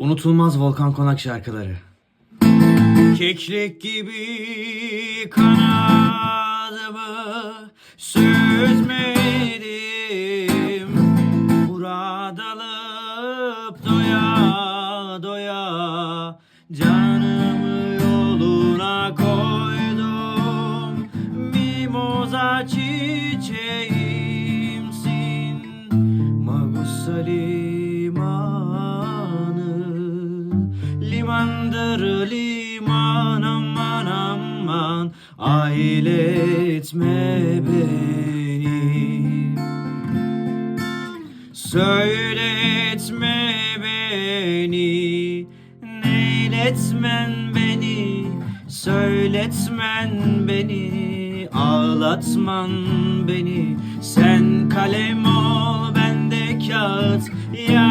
Unutulmaz Volkan Konak şarkıları. Keklik gibi kanadımı süzmedim. Murat alıp doya doya Canımı yoluna koydum. Mimoza çiçeğimsin. Magusa Limandır liman aman aman. Ailetme beni. Söyletme beni. Neyletmen beni? Söyletmen beni. Ağlatman beni. Sen kalem ol ben de kağıt Yaz